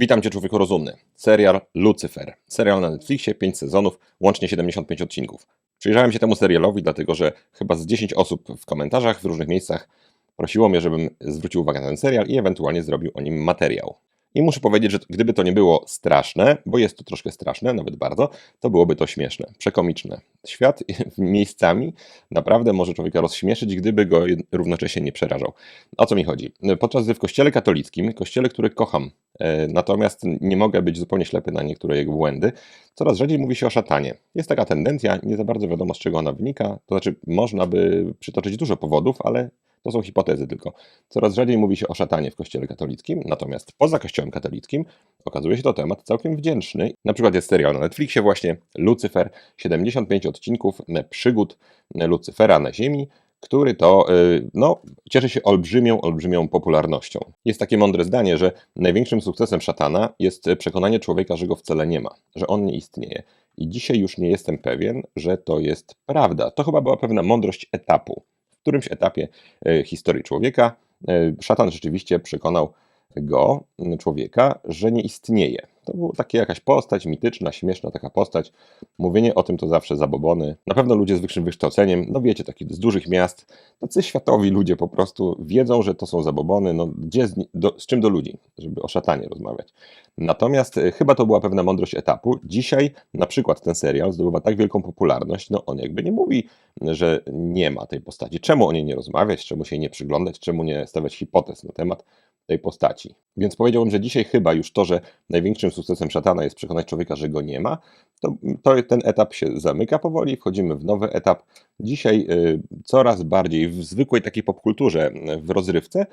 Witam Cię, człowieku rozumny. Serial Lucyfer. Serial na Netflixie, 5 sezonów, łącznie 75 odcinków. Przyjrzałem się temu serialowi, dlatego że chyba z 10 osób w komentarzach w różnych miejscach prosiło mnie, żebym zwrócił uwagę na ten serial i ewentualnie zrobił o nim materiał. I muszę powiedzieć, że gdyby to nie było straszne, bo jest to troszkę straszne, nawet bardzo, to byłoby to śmieszne, przekomiczne. Świat miejscami naprawdę może człowieka rozśmieszyć, gdyby go równocześnie nie przerażał. O co mi chodzi? Podczas gdy w kościele katolickim, kościele, który kocham, e, natomiast nie mogę być zupełnie ślepy na niektóre jego błędy, coraz rzadziej mówi się o szatanie. Jest taka tendencja, nie za bardzo wiadomo z czego ona wynika, to znaczy można by przytoczyć dużo powodów, ale to są hipotezy tylko. Coraz rzadziej mówi się o szatanie w kościele katolickim, natomiast poza kościołem katolickim okazuje się to temat całkiem wdzięczny. Na przykład jest serial na Netflixie właśnie Lucyfer, 75 odcinków przygód Lucyfera na ziemi, który to y, no, cieszy się olbrzymią, olbrzymią popularnością. Jest takie mądre zdanie, że największym sukcesem szatana jest przekonanie człowieka, że go wcale nie ma, że on nie istnieje. I dzisiaj już nie jestem pewien, że to jest prawda. To chyba była pewna mądrość etapu którymś etapie e, historii człowieka e, szatan rzeczywiście przekonał go, człowieka, że nie istnieje. To była taka jakaś postać mityczna, śmieszna taka postać. Mówienie o tym to zawsze zabobony. Na pewno ludzie z wyższym wykształceniem, no wiecie, taki z dużych miast, tacy światowi ludzie po prostu wiedzą, że to są zabobony. No gdzie z, do, z czym do ludzi, żeby o szatanie rozmawiać. Natomiast e, chyba to była pewna mądrość etapu. Dzisiaj na przykład ten serial zdobywa tak wielką popularność, no on jakby nie mówi, że nie ma tej postaci. Czemu o niej nie rozmawiać, czemu się nie przyglądać, czemu nie stawiać hipotez na temat tej postaci. Więc powiedziałbym, że dzisiaj chyba już to, że największym sukcesem szatana jest przekonać człowieka, że go nie ma, to, to ten etap się zamyka powoli, wchodzimy w nowy etap. Dzisiaj y, coraz bardziej w zwykłej takiej popkulturze, w rozrywce,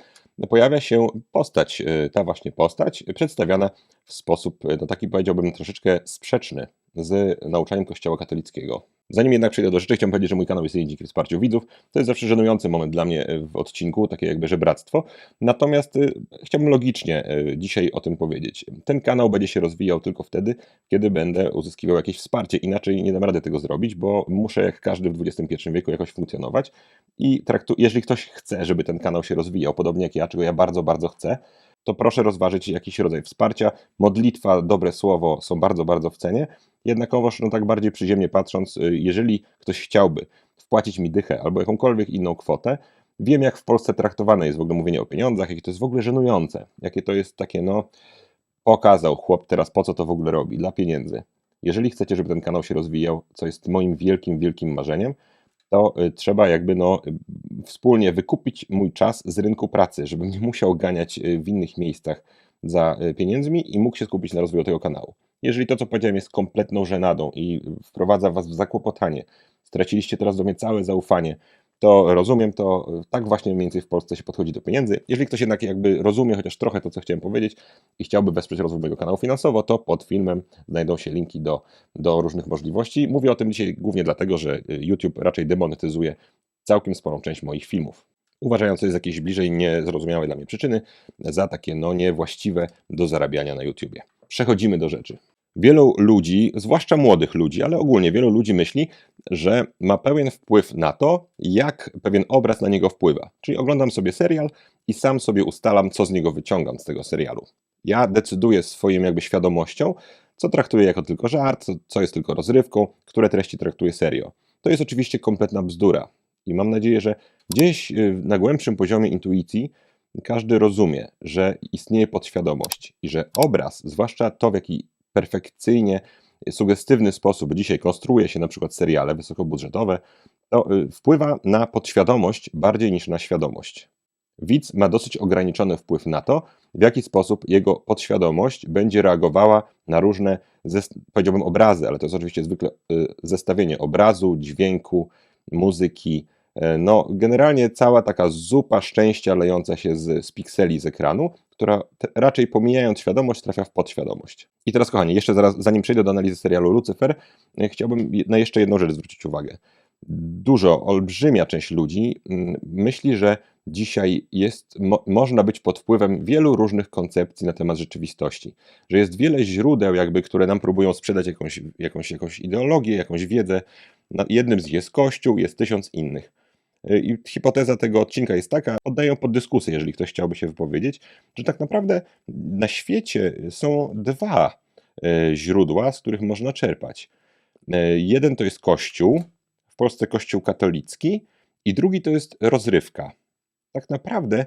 pojawia się postać, y, ta właśnie postać, przedstawiana w sposób, y, no taki powiedziałbym, troszeczkę sprzeczny z nauczaniem Kościoła katolickiego. Zanim jednak przejdę do rzeczy, chciałbym powiedzieć, że mój kanał jest dzięki wsparciu widzów. To jest zawsze żenujący moment dla mnie w odcinku, takie jakby żebractwo. Natomiast y, chciałbym logicznie y, dzisiaj o tym powiedzieć. Ten kanał będzie się rozwijał tylko wtedy, kiedy będę uzyskiwał jakieś wsparcie. Inaczej nie dam rady tego zrobić, bo muszę jak każdy w XXI wieku jakoś funkcjonować. I traktu- jeżeli ktoś chce, żeby ten kanał się rozwijał, podobnie jak ja, czego ja bardzo, bardzo chcę, to proszę rozważyć jakiś rodzaj wsparcia. Modlitwa, dobre słowo są bardzo, bardzo w cenie. Jednakowoż, no tak bardziej przyziemnie patrząc, y, jeżeli ktoś chciałby wpłacić mi dychę albo jakąkolwiek inną kwotę, wiem jak w Polsce traktowane jest w ogóle mówienie o pieniądzach, jakie to jest w ogóle żenujące, jakie to jest takie, no, pokazał chłop teraz po co to w ogóle robi, dla pieniędzy. Jeżeli chcecie, żeby ten kanał się rozwijał, co jest moim wielkim, wielkim marzeniem, to y, trzeba jakby no, y, wspólnie wykupić mój czas z rynku pracy, żebym nie musiał ganiać w innych miejscach za pieniędzmi i mógł się skupić na rozwoju tego kanału. Jeżeli to, co powiedziałem, jest kompletną żenadą i wprowadza Was w zakłopotanie, straciliście teraz do mnie całe zaufanie, to rozumiem to, tak właśnie mniej więcej w Polsce się podchodzi do pieniędzy. Jeżeli ktoś jednak jakby rozumie chociaż trochę to, co chciałem powiedzieć i chciałby wesprzeć rozwój mojego kanału finansowo, to pod filmem znajdą się linki do, do różnych możliwości. Mówię o tym dzisiaj głównie dlatego, że YouTube raczej demonetyzuje całkiem sporą część moich filmów. Uważając to jest jakieś bliżej niezrozumiałe dla mnie przyczyny za takie no niewłaściwe do zarabiania na YouTubie. Przechodzimy do rzeczy. Wielu ludzi, zwłaszcza młodych ludzi, ale ogólnie wielu ludzi myśli, że ma pewien wpływ na to, jak pewien obraz na niego wpływa. Czyli oglądam sobie serial i sam sobie ustalam, co z niego wyciągam z tego serialu. Ja decyduję swoją jakby świadomością, co traktuję jako tylko żart, co jest tylko rozrywką, które treści traktuję serio. To jest oczywiście kompletna bzdura. I mam nadzieję, że gdzieś y, na głębszym poziomie intuicji każdy rozumie, że istnieje podświadomość i że obraz, zwłaszcza to, w jaki perfekcyjnie, sugestywny sposób dzisiaj konstruuje się na przykład seriale wysokobudżetowe, to y, wpływa na podświadomość bardziej niż na świadomość. Widz ma dosyć ograniczony wpływ na to, w jaki sposób jego podświadomość będzie reagowała na różne, powiedziałbym, obrazy, ale to jest oczywiście zwykle y, zestawienie obrazu, dźwięku, muzyki, E, no, generalnie cała taka zupa szczęścia lejąca się z, z pikseli z ekranu, która raczej pomijając świadomość trafia w podświadomość. I teraz, kochani, jeszcze zaraz, zanim przejdę do analizy serialu Lucyfer, e, chciałbym na jeszcze jedną rzecz zwrócić uwagę. Dużo, olbrzymia część ludzi mm, myśli, że dzisiaj jest, mo, można być pod wpływem wielu różnych koncepcji na temat rzeczywistości. Że jest wiele źródeł, jakby, które nam próbują sprzedać jakąś, jakąś, jakąś ideologię, jakąś wiedzę. Jednym z nich jest Kościół, jest tysiąc innych. Y, I hipoteza tego odcinka jest taka, oddaję pod dyskusję, jeżeli ktoś chciałby się wypowiedzieć, że tak naprawdę na świecie są dwa y, źródła, z których można czerpać. Y, Jeden to jest Kościół, w Polsce Kościół katolicki, i drugi to jest rozrywka. Tak naprawdę,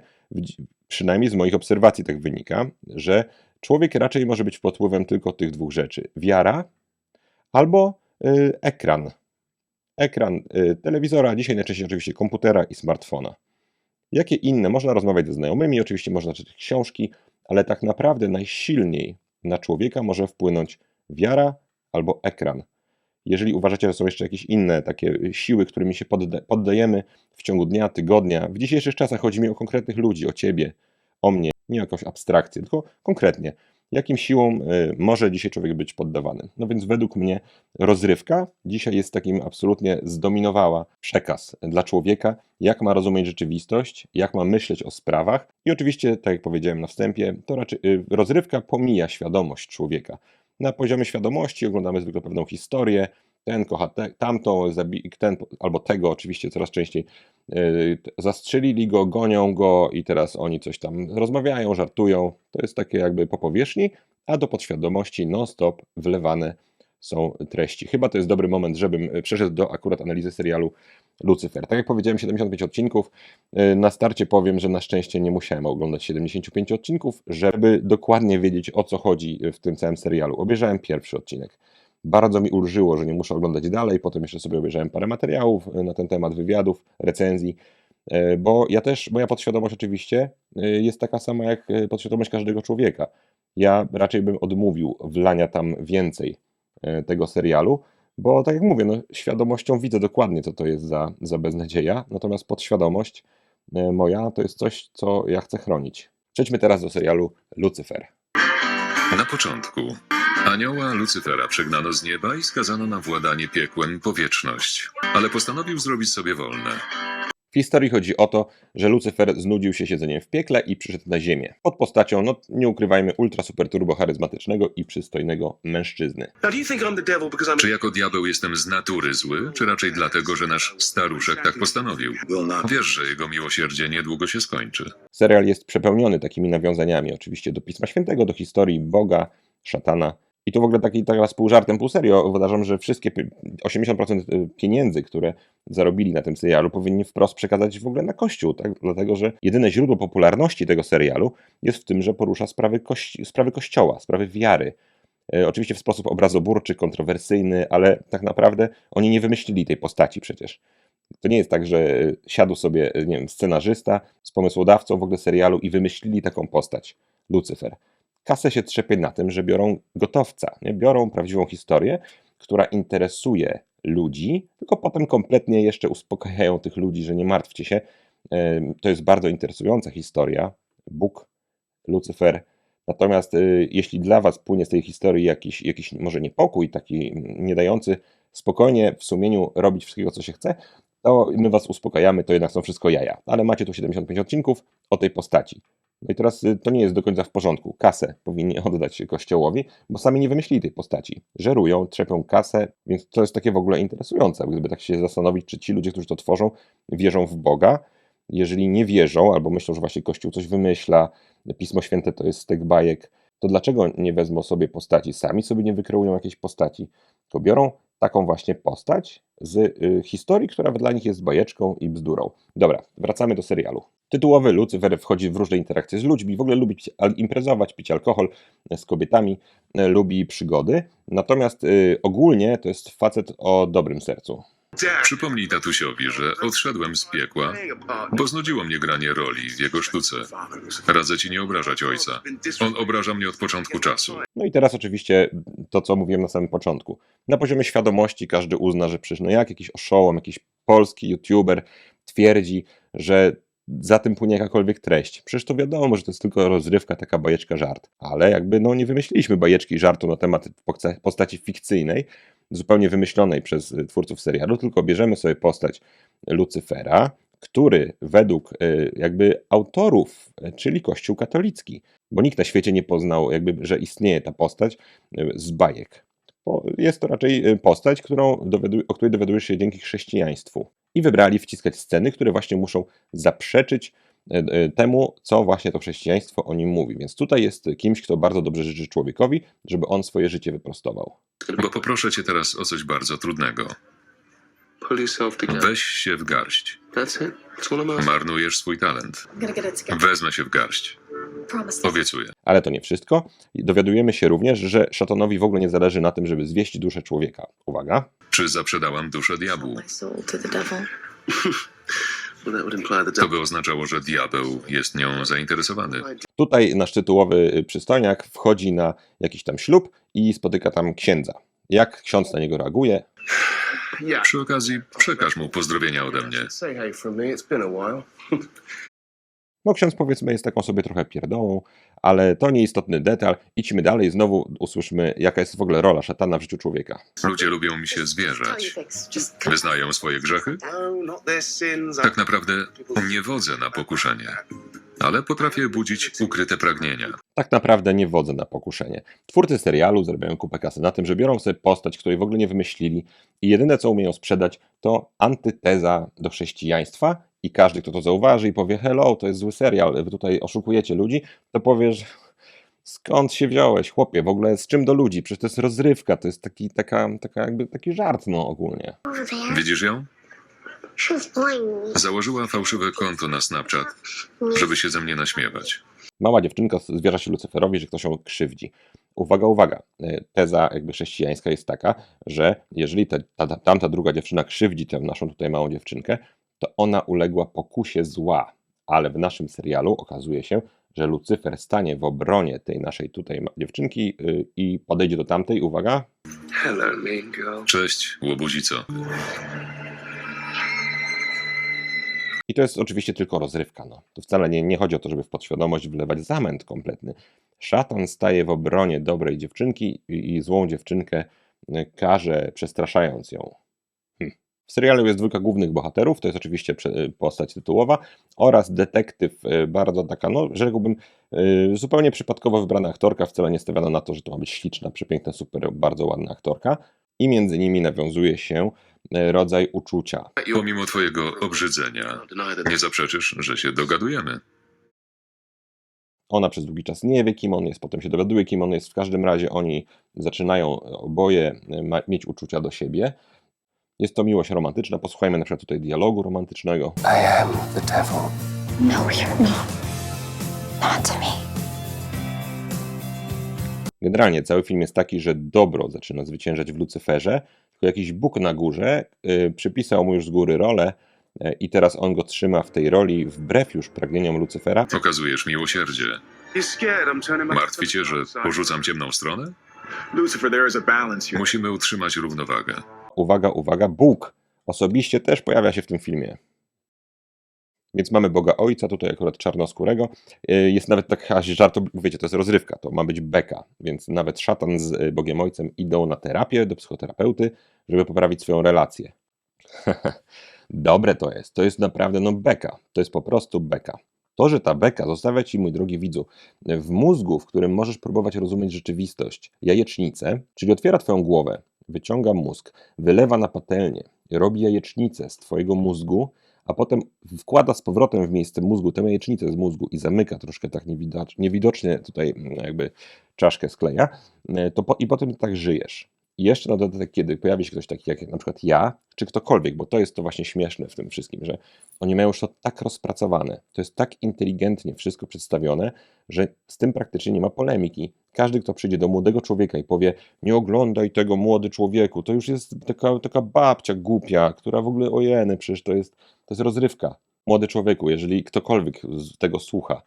przynajmniej z moich obserwacji tak wynika, że człowiek raczej może być pod wpływem tylko tych dwóch rzeczy: wiara albo y, ekran. Ekran y, telewizora, dzisiaj najczęściej oczywiście komputera i smartfona. Jakie inne? Można rozmawiać ze znajomymi, oczywiście można czytać książki, ale tak naprawdę najsilniej na człowieka może wpłynąć wiara albo ekran. Jeżeli uważacie, że są jeszcze jakieś inne takie siły, którymi się podda- poddajemy w ciągu dnia, tygodnia, w dzisiejszych czasach chodzi mi o konkretnych ludzi, o ciebie, o mnie, nie o jakąś abstrakcję, tylko konkretnie. Jakim siłom y, może dzisiaj człowiek być poddawany? No więc według mnie rozrywka dzisiaj jest takim absolutnie zdominowała przekaz dla człowieka, jak ma rozumieć rzeczywistość, jak ma myśleć o sprawach. I oczywiście, tak jak powiedziałem na wstępie, to raczej y, rozrywka pomija świadomość człowieka. Na poziomie świadomości oglądamy zwykle pewną historię, ten kocha te, tamtą, ten albo tego oczywiście coraz częściej zastrzelili go, gonią go i teraz oni coś tam rozmawiają, żartują. To jest takie jakby po powierzchni, a do podświadomości non-stop wlewane są treści. Chyba to jest dobry moment, żebym y, przeszedł do akurat analizy serialu Lucyfer. Tak jak powiedziałem, 75 odcinków. Y, Na starcie powiem, że na szczęście nie musiałem oglądać 75 odcinków, żeby dokładnie wiedzieć o co chodzi w tym całym serialu. Obejrzałem pierwszy odcinek. Bardzo mi ulżyło, że nie muszę oglądać dalej. Potem jeszcze sobie obejrzałem parę materiałów y, na ten temat, wywiadów, recenzji. Y, Bo ja też, moja podświadomość oczywiście y, jest taka sama jak podświadomość każdego człowieka. Ja raczej bym odmówił wlania tam więcej tego serialu, bo tak jak mówię, no, świadomością widzę dokładnie, co to jest za, za beznadzieja, natomiast podświadomość moja to jest coś, co ja chcę chronić. Przejdźmy teraz do serialu Lucyfer. Na początku anioła Lucyfera przegnano z nieba i skazano na władanie piekłem po wieczność, ale postanowił zrobić sobie wolne. W historii chodzi o to, że Lucyfer znudził się siedzeniem w piekle i przyszedł na ziemię. Pod postacią, no nie ukrywajmy, ultra super turbo charyzmatycznego i przystojnego mężczyzny. Czy jako diabeł jestem z natury zły, czy raczej dlatego, że nasz staruszek tak postanowił? Wiesz, że jego miłosierdzie niedługo się skończy. Serial jest przepełniony takimi nawiązaniami, oczywiście do Pisma Świętego, do historii Boga, szatana. I tu w ogóle taki teraz pół żartem, pół serio uważam, że wszystkie pie- 80% pieniędzy, które zarobili na tym serialu, powinni wprost przekazać w ogóle na Kościół, tak? dlatego że jedyne źródło popularności tego serialu jest w tym, że porusza sprawy, kości- sprawy Kościoła, sprawy wiary. E, Oczywiście w sposób obrazoburczy, kontrowersyjny, ale tak naprawdę oni nie wymyślili tej postaci przecież. To nie jest tak, że siadł sobie, nie wiem, scenarzysta z pomysłodawcą w ogóle serialu i wymyślili taką postać, Lucyfer. Kasę się trzepie na tym, że biorą gotowca, nie? biorą prawdziwą historię, która interesuje ludzi, tylko potem kompletnie jeszcze uspokajają tych ludzi, że nie martwcie się. To jest bardzo interesująca historia. Bóg, Lucyfer. Natomiast y, jeśli dla Was płynie z tej historii jakiś, jakiś może niepokój, taki nie dający spokojnie w sumieniu robić wszystkiego, co się chce, to my Was uspokajamy, to jednak są wszystko jaja. Ale macie tu 75 odcinków o tej postaci. No i teraz y, to nie jest do końca w porządku. Kasę powinni oddać Kościołowi, bo sami nie wymyślili tej postaci. Żerują, trzepią kasę, więc to jest takie w ogóle interesujące, gdyby tak się zastanowić, czy ci ludzie, którzy to tworzą, wierzą w Boga. Jeżeli nie wierzą, albo myślą, że właśnie Kościół coś wymyśla, Pismo Święte to jest stek bajek, to dlaczego nie wezmą sobie postaci? Sami sobie nie wykreują jakiejś postaci, to biorą taką właśnie postać z y, historii, która dla nich jest bajeczką i bzdurą. Dobra, wracamy do serialu. Tytułowy Lucyfer wchodzi w różne interakcje z ludźmi, w ogóle lubi imprezować, pić alkohol e, z kobietami, e, lubi przygody. Natomiast y, ogólnie to jest facet o dobrym sercu. Dad, Przypomnij tatusiowi, że odszedłem z piekła, bo znudziło mnie granie roli w jego sztuce. Radzę ci nie obrażać ojca. On obraża mnie od początku czasu. No i teraz oczywiście to, co mówiłem na samym początku. Na poziomie świadomości każdy uzna, że przecież no jak jakiś oszołom, jakiś polski youtuber twierdzi, że za tym płynie jakakolwiek treść. Przecież to wiadomo, że to jest tylko rozrywka, taka bajeczka, żart. Ale jakby no nie wymyśliliśmy bajeczki i żartu na temat posta- postaci fikcyjnej, zupełnie wymyślonej przez y, twórców serialu, tylko bierzemy sobie postać Lucyfera, który według y, jakby autorów, y, czyli Kościół katolicki, bo nikt na świecie nie poznał, jakby, że istnieje ta postać z bajek. Bo jest to raczej postać, którą dowiadu- o której dowiadujesz się dzięki chrześcijaństwu. i wybrali wciskać sceny, które właśnie muszą zaprzeczyć temu, co właśnie to chrześcijaństwo o nim mówi. Więc tutaj jest kimś, kto bardzo dobrze życzy człowiekowi, żeby on swoje życie wyprostował. Bo poproszę cię teraz o coś bardzo trudnego. Weź się w garść. Marnujesz swój talent. Wezmę się w garść. Obiecuję. Ale to nie wszystko. Dowiadujemy się również, że szatanowi w ogóle nie zależy na tym, żeby zwieść duszę człowieka. Uwaga. Czy zaprzedałam duszę diabłu? To by oznaczało, że diabeł jest nią zainteresowany. Tutaj nasz tytułowy y, przystojniak wchodzi na jakiś tam ślub i spotyka tam księdza. Jak ksiądz na niego reaguje? Przy okazji przekaż mu pozdrowienia ode mnie. No ksiądz powiedzmy jest taką sobie trochę pierdołą, ale to nieistotny detal. Idźmy dalej, znowu usłyszmy jaka jest w ogóle rola szatana w życiu człowieka. Ludzie lubią mi się zwierzać. Wyznają swoje grzechy? Tak naprawdę nie wodzę na pokuszenie, ale potrafię budzić ukryte pragnienia. Tak naprawdę nie wodzę na pokuszenie. Twórcy serialu zarabiają kupę kasy na tym, że biorą sobie postać, której w ogóle nie wymyślili i jedyne co umieją sprzedać to antyteza do chrześcijaństwa i każdy, kto to zauważy i powie hello, to jest zły serial, wy tutaj oszukujecie ludzi, to powie, że skąd się wziąłeś, chłopie, w ogóle z czym do ludzi? Przecież to jest rozrywka, to jest taki, taka, taka jakby taki żart, no ogólnie. Widzisz ją? Założyła fałszywe konto na Snapchat, żeby się ze mnie naśmiewać. Mała dziewczynka zwierza się Lucyferowi, że ktoś ją krzywdzi. Uwaga, uwaga. E, Teza jakby chrześcijańska jest taka, że jeżeli ta, ta, tamta druga dziewczyna krzywdzi tę naszą tutaj małą dziewczynkę, to ona uległa pokusie zła. Ale w naszym serialu okazuje się, że Lucyfer stanie w obronie tej naszej tutaj dziewczynki y, i podejdzie do tamtej, uwaga, Hello, girl. Cześć, łobuzico. I to jest oczywiście tylko rozrywka. No. To wcale nie, nie chodzi o to, żeby w podświadomość wlewać zamęt kompletny. Szatan staje w obronie dobrej dziewczynki i, i złą dziewczynkę y, karze, przestraszając ją. W serialu jest dwójka głównych bohaterów, to jest oczywiście y, postać tytułowa oraz detektyw, y, bardzo taka, no rzekłbym, y, zupełnie przypadkowo wybrana aktorka, wcale nie stawiano na to, że to ma być śliczna, przepiękna, super, bardzo ładna aktorka. I między nimi nawiązuje się rodzaj uczucia. Pomimo twojego obrzydzenia, nie zaprzeczysz, że się dogadujemy. Ona przez długi czas nie wie, kim on jest, potem się dowiaduje, kim on jest. W każdym razie oni zaczynają oboje mieć uczucia do siebie. Jest to miłość romantyczna. Posłuchajmy na przykład tutaj dialogu romantycznego. I am the devil. No, you're not. Not to me. Generalnie cały film jest taki, że dobro zaczyna zwyciężać w Lucyferze, tylko jakiś Bóg na górze y, przypisał mu już z góry rolę y, i teraz on go trzyma w tej roli wbrew już pragnieniom Lucyfera. Okazujesz miłosierdzie. Martwi cię, że porzucam ciemną stronę? Musimy utrzymać równowagę. Uwaga, uwaga, Bóg osobiście też pojawia się w tym filmie. Więc mamy Boga Ojca, tutaj akurat czarnoskórego. Y, Jest nawet taka żart, wiecie, to jest rozrywka, to ma być beka. Więc nawet szatan z y, Bogiem Ojcem idą na terapię do psychoterapeuty, żeby poprawić swoją relację. Dobre to jest, to jest naprawdę no beka. To jest po prostu beka. To, że ta beka zostawia ci, mój drogi widzu, w mózgu, w którym możesz próbować rozumieć rzeczywistość, jajecznicę, czyli otwiera twoją głowę, wyciąga mózg, wylewa na patelnię, robi jajecznicę z twojego mózgu, a potem wkłada z powrotem w miejsce mózgu tę jajecznicę z mózgu i zamyka troszkę tak niewidocz, niewidocznie tutaj mm, jakby czaszkę skleja, e, to po, i potem tak żyjesz. Jeszcze na dodatek, kiedy pojawi się ktoś taki jak na przykład ja, czy ktokolwiek, bo to jest to właśnie śmieszne w tym wszystkim, że oni mają już to tak rozpracowane, to jest tak inteligentnie wszystko przedstawione, że z tym praktycznie nie ma polemiki. Każdy, kto przyjdzie do młodego człowieka i powie, nie oglądaj tego młody człowieku, to już jest taka, taka babcia głupia, która w ogóle ojeny, przecież to jest, to jest rozrywka. Młody człowieku, jeżeli ktokolwiek tego słucha,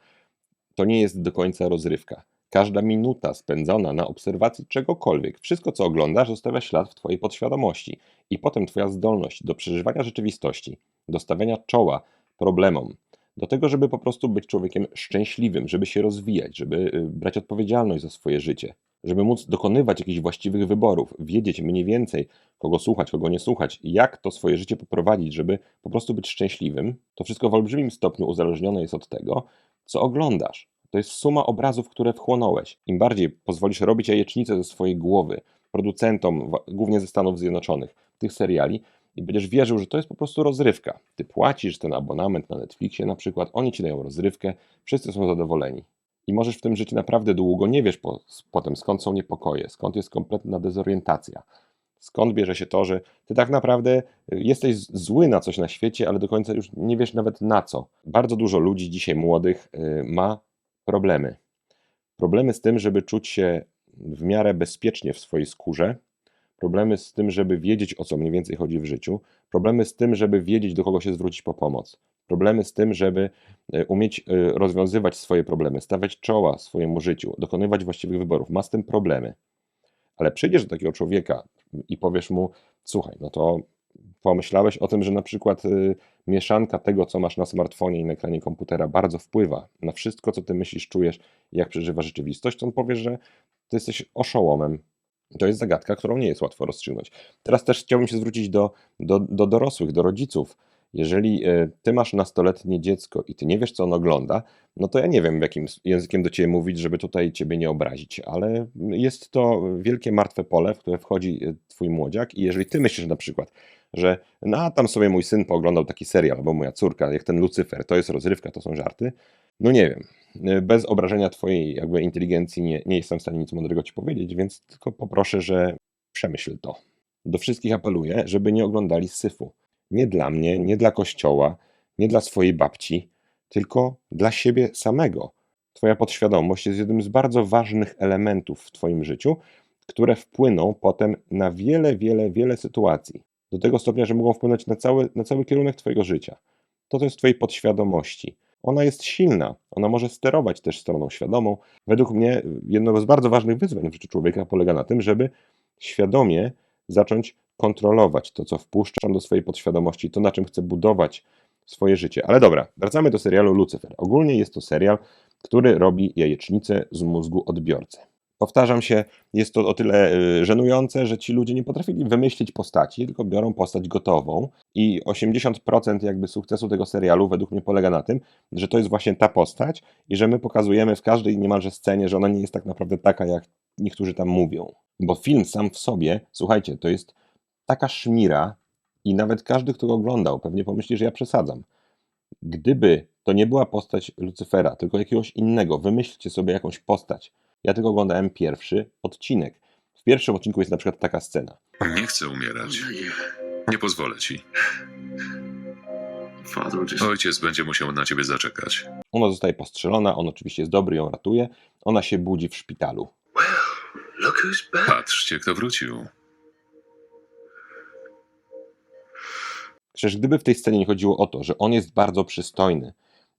to nie jest do końca rozrywka. Każda minuta spędzona na obserwacji czegokolwiek, wszystko co oglądasz, zostawia ślad w Twojej podświadomości i potem Twoja zdolność do przeżywania rzeczywistości, do stawiania czoła problemom, do tego, żeby po prostu być człowiekiem szczęśliwym, żeby się rozwijać, żeby y, brać odpowiedzialność za swoje życie, żeby móc dokonywać jakichś właściwych wyborów, wiedzieć mniej więcej, kogo słuchać, kogo nie słuchać, jak to swoje życie poprowadzić, żeby po prostu być szczęśliwym, to wszystko w olbrzymim stopniu uzależnione jest od tego, co oglądasz. To jest suma obrazów, które wchłonąłeś. Im bardziej pozwolisz robić jajecznicę ze swojej głowy producentom, głównie ze Stanów Zjednoczonych, tych seriali, i będziesz wierzył, że to jest po prostu rozrywka. Ty płacisz ten abonament na Netflixie na przykład, oni ci dają rozrywkę, wszyscy są zadowoleni. I możesz w tym żyć naprawdę długo, nie wiesz po, potem skąd są niepokoje, skąd jest kompletna dezorientacja, skąd bierze się to, że ty tak naprawdę y, jesteś zły na coś na świecie, ale do końca już nie wiesz nawet na co. Bardzo dużo ludzi dzisiaj młodych y, ma problemy. Problemy z tym, żeby czuć się w miarę bezpiecznie w swojej skórze, problemy z tym, żeby wiedzieć o co mniej więcej chodzi w życiu, problemy z tym, żeby wiedzieć do kogo się zwrócić po pomoc, problemy z tym, żeby e, umieć e, rozwiązywać swoje problemy, stawiać czoła swojemu życiu, dokonywać właściwych wyborów. Ma z tym problemy. Ale przyjdziesz do takiego człowieka i powiesz mu: Słuchaj, no to pomyślałeś o tym, że na przykład y, mieszanka tego, co masz na smartfonie i na ekranie komputera, bardzo wpływa na wszystko, co ty myślisz, czujesz, jak przeżywasz rzeczywistość, to on powie, że ty jesteś oszołomem. To jest zagadka, którą nie jest łatwo rozstrzygnąć. Teraz też chciałbym się zwrócić do, do, do dorosłych, do rodziców. Jeżeli e, ty masz nastoletnie dziecko i ty nie wiesz, co on ogląda, no to ja nie wiem, jakim językiem do ciebie mówić, żeby tutaj ciebie nie obrazić, ale jest to wielkie martwe pole, w które wchodzi e, twój młodziak i jeżeli ty myślisz na przykład, że no a tam sobie mój syn pooglądał taki serial, albo moja córka, jak ten Lucyfer, to jest rozrywka, to są żarty, no nie wiem. E, Bez obrażenia twojej jakby inteligencji nie, nie jestem w stanie nic mądrego ci powiedzieć, więc tylko poproszę, że przemyśl to. Do wszystkich apeluję, żeby nie oglądali syfu. Nie dla mnie, nie dla kościoła, nie dla swojej babci, tylko dla siebie samego. Twoja podświadomość jest jednym z bardzo ważnych elementów w Twoim życiu, które wpłyną potem na wiele, wiele, wiele sytuacji. Do tego stopnia, że mogą wpłynąć na cały, na cały kierunek Twojego życia. To to jest w Twojej podświadomości. Ona jest silna, ona może sterować też stroną świadomą. Według mnie jedno z bardzo ważnych wyzwań w życiu człowieka polega na tym, żeby świadomie zacząć kontrolować to, co wpuszczam do swojej podświadomości, to na czym chcę budować swoje życie. Ale dobra, wracamy do serialu Lucyfer. Ogólnie jest to serial, który robi jajecznicę z mózgu odbiorcy. Powtarzam się, jest to o tyle y, żenujące, że ci ludzie nie potrafili wymyślić postaci, tylko biorą postać gotową i 80% jakby sukcesu tego serialu według mnie polega na tym, że to jest właśnie ta postać i że my pokazujemy w każdej niemalże scenie, że ona nie jest tak naprawdę taka, jak niektórzy tam mówią. Bo film sam w sobie, słuchajcie, to jest taka szmira i nawet każdy, kto go oglądał, pewnie pomyśli, że ja przesadzam. Gdyby to nie była postać Lucyfera, tylko jakiegoś innego, wymyślcie sobie jakąś postać. Ja tylko oglądałem pierwszy odcinek. W pierwszym odcinku jest na przykład taka scena. Nie chcę umierać. Nie pozwolę ci. Ojciec będzie musiał na ciebie zaczekać. Ona zostaje postrzelona, on oczywiście jest dobry, ją ratuje. Ona się budzi w szpitalu. Patrzcie, kto wrócił. Przecież gdyby w tej scenie nie chodziło o to, że on jest bardzo przystojny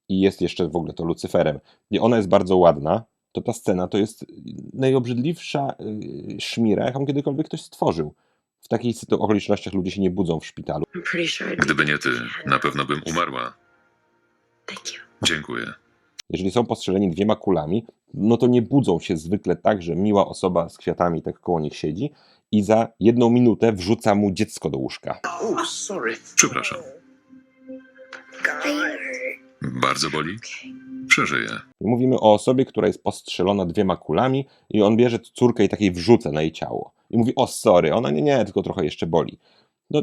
i jest jeszcze w ogóle to Lucyferem, i ona jest bardzo ładna, to ta scena to jest najobrzydliwsza y, szmira, jaką kiedykolwiek ktoś stworzył. W takich okolicznościach ludzie się nie budzą w szpitalu. Gdyby nie ty, na pewno bym umarła. Dziękuję. Jeżeli są postrzeleni dwiema kulami, no to nie budzą się zwykle tak, że miła osoba z kwiatami tak koło nich siedzi i za jedną minutę wrzuca mu dziecko do łóżka. Oh, sorry. Przepraszam. Bardzo boli? Przeżyję. Mówimy o osobie, która jest postrzelona dwiema kulami i on bierze córkę i takiej wrzuca na jej ciało. I mówi, o sorry, ona nie, nie, tylko trochę jeszcze boli. No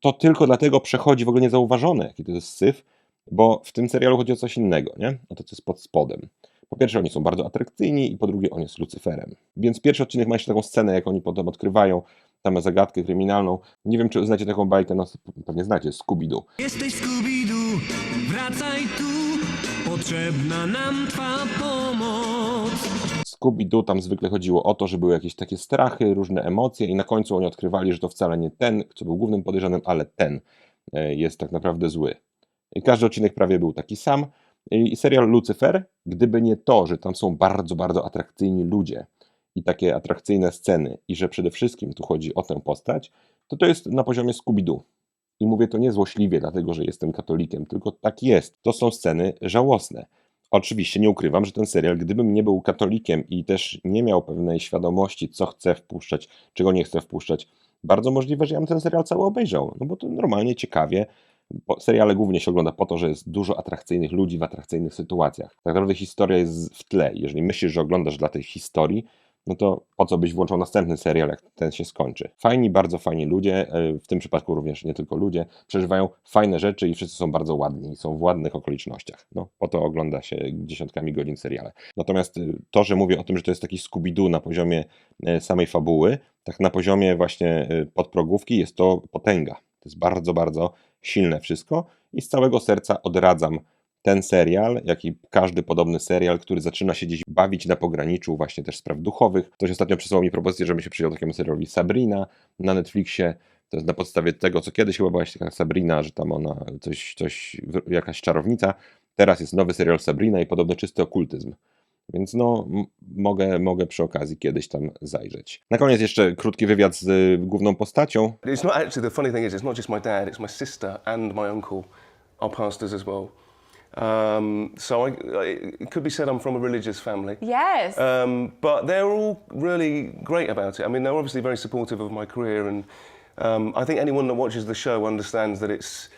to tylko dlatego przechodzi w ogóle niezauważone, jaki to jest syf, bo w tym serialu chodzi o coś innego, nie? O to, co jest pod spodem. Po pierwsze, oni są bardzo atrakcyjni i po drugie, on jest Lucyferem. Więc pierwszy odcinek ma jeszcze taką scenę, jak oni potem odkrywają tam zagadkę kryminalną. Nie wiem, czy znacie taką bajkę, no pewnie znacie, Scooby-Doo. Jesteś Scooby-Doo, wracaj tu, potrzebna nam Twa pomoc. Scooby-Doo tam zwykle chodziło o to, że były jakieś takie strachy, różne emocje i na końcu oni odkrywali, że to wcale nie ten, co był głównym podejrzanym, ale ten e, jest tak naprawdę zły. I każdy odcinek prawie był taki sam. I serial Lucyfer, gdyby nie to, że tam są bardzo, bardzo atrakcyjni ludzie i takie atrakcyjne sceny i że przede wszystkim tu chodzi o tę postać, to to jest na poziomie Scooby-Doo. I mówię to nie złośliwie, dlatego że jestem katolikiem, tylko tak jest. To są sceny żałosne. Oczywiście nie ukrywam, że ten serial, gdybym nie był katolikiem i też nie miał pewnej świadomości, co chcę wpuszczać, czego nie chcę wpuszczać, bardzo możliwe, że ja bym ten serial cały obejrzał. No bo to normalnie ciekawie. Bo seriale głównie się ogląda po to, że jest dużo atrakcyjnych ludzi w atrakcyjnych sytuacjach. Tak naprawdę historia jest w tle. Jeżeli myślisz, że oglądasz dla tej historii, no to po co byś włączał następny serial, jak ten się skończy. Fajni, bardzo fajni ludzie, e, w tym przypadku również nie tylko ludzie, przeżywają fajne rzeczy i wszyscy są bardzo ładni, są w ładnych okolicznościach. No, po to ogląda się dziesiątkami godzin seriale. Natomiast y, to, że mówię o tym, że to jest taki Scooby-Doo na poziomie e, samej fabuły, tak na poziomie właśnie podprogówki jest to potęga. To jest bardzo, bardzo silne wszystko i z całego serca odradzam ten serial, jak i każdy podobny serial, który zaczyna się gdzieś bawić na pograniczu właśnie też spraw duchowych. Ktoś ostatnio przysłał mi propozycję, żebym się przyjął takiemu serialowi Sabrina na Netflixie. To jest na podstawie tego, co kiedyś chyba była taka Sabrina, że tam ona coś, coś, jakaś czarownica. Teraz jest nowy serial Sabrina i podobno czysty okultyzm. Więc no, mogę, mogę przy okazji kiedyś tam zajrzeć. Na koniec jeszcze krótki wywiad z y, główną postacią. It's not actually the funny thing is it's not just my dad, it's my sister and my uncle are pastors as well. Um, so I, it could be said I'm from a religious family. Yes. Um, but they're all really great about it. I mean, they're obviously very supportive of my career, and um, I think anyone that watches the show understands that it's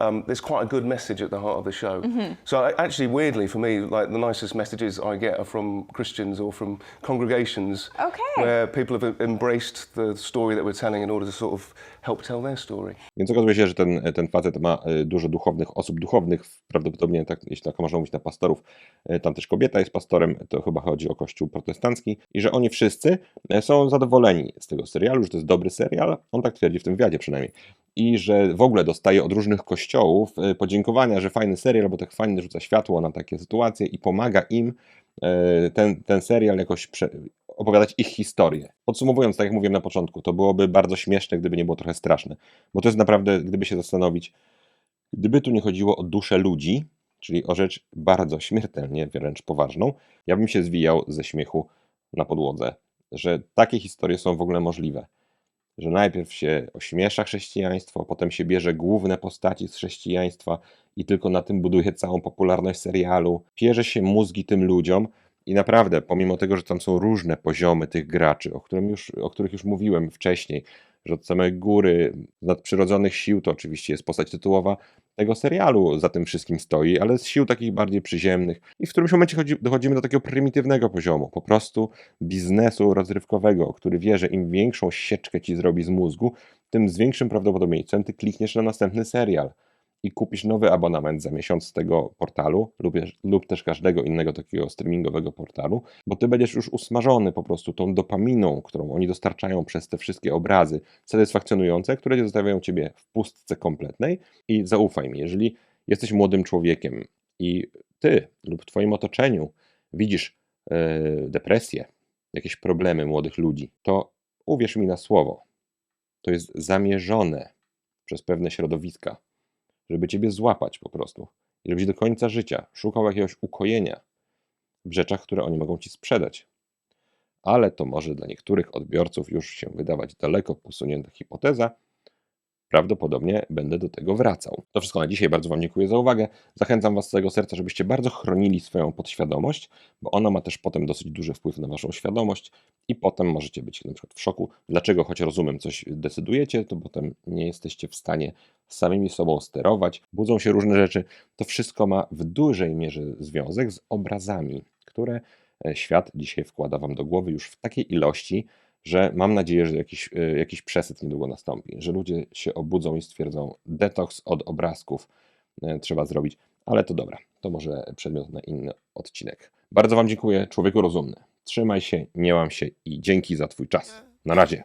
um, there's quite a good message at the heart of the show. So I, actually, weirdly for me, like the nicest messages I get are from Christians or from congregations Okay. where people have embraced the story that we're telling in order to sort of help tell their story. Więc okazuje się, że ten, ten facet ma y, dużo duchownych osób duchownych, prawdopodobnie tak, jeśli tak można mówić na pastorów, y, tam też kobieta jest pastorem, to chyba chodzi o kościół protestancki, i że oni wszyscy y, są zadowoleni z tego serialu, że to jest dobry serial, on tak twierdzi w tym wywiadzie przynajmniej, i że w ogóle dostaje od różnych kościołów podziękowania, że fajny serial, bo tak fajnie rzuca światło na takie sytuacje i pomaga im ten, ten serial jakoś prze, opowiadać ich historię. Podsumowując, tak jak mówiłem na początku, to byłoby bardzo śmieszne, gdyby nie było trochę straszne. Bo to jest naprawdę, gdyby się zastanowić, gdyby tu nie chodziło o duszę ludzi, czyli o rzecz bardzo śmiertelnie, wręcz poważną, ja bym się zwijał ze śmiechu na podłodze, że takie historie są w ogóle możliwe. Że najpierw się ośmiesza chrześcijaństwo, potem się bierze główne postaci z chrześcijaństwa i tylko na tym buduje całą popularność serialu. Pierze się mózgi tym ludziom, i naprawdę, pomimo tego, że tam są różne poziomy tych graczy, o, którym już, o których już mówiłem wcześniej, że od samej góry nadprzyrodzonych sił to oczywiście jest postać tytułowa tego serialu za tym wszystkim stoi, ale z sił takich bardziej przyziemnych. I w którymś momencie chodzi, dochodzimy do takiego prymitywnego poziomu, po prostu biznesu rozrywkowego, który wie, że im większą sieczkę ci zrobi z mózgu, tym z większym prawdopodobieństwem ty klikniesz na następny serial i kupisz nowy abonament za miesiąc z tego portalu lub, lub też każdego innego takiego streamingowego portalu, bo ty będziesz już usmażony po prostu tą dopaminą, którą oni dostarczają przez te wszystkie obrazy satysfakcjonujące, które zostawiają ciebie w pustce kompletnej. I zaufaj mi, jeżeli jesteś młodym człowiekiem i ty lub w twoim otoczeniu widzisz yy, depresję, jakieś problemy młodych ludzi, to uwierz mi na słowo, to jest zamierzone przez pewne środowiska, żeby ciebie złapać po prostu. I żebyś do końca życia szukał jakiegoś ukojenia w rzeczach, które oni mogą ci sprzedać. Ale to może dla niektórych odbiorców już się wydawać daleko posunięta hipoteza. Prawdopodobnie będę do tego wracał. To wszystko na dzisiaj. Bardzo Wam dziękuję za uwagę. Zachęcam Was z całego serca, żebyście bardzo chronili swoją podświadomość, bo ona ma też potem dosyć duży wpływ na Waszą świadomość i potem możecie być na przykład w szoku, dlaczego, choć rozumiem, coś decydujecie, to potem nie jesteście w stanie samymi sobą sterować, budzą się różne rzeczy. To wszystko ma w dużej mierze związek z obrazami, które e, świat dzisiaj wkłada Wam do głowy już w takiej ilości, że mam nadzieję, że jakiś, e, jakiś przesyt niedługo nastąpi, że ludzie się obudzą i stwierdzą, detoks od obrazków e, trzeba zrobić, ale to dobra, to może przedmiot na inny odcinek. Bardzo Wam dziękuję, człowieku rozumny. Trzymaj się, nie łam się i dzięki za Twój czas. Na razie.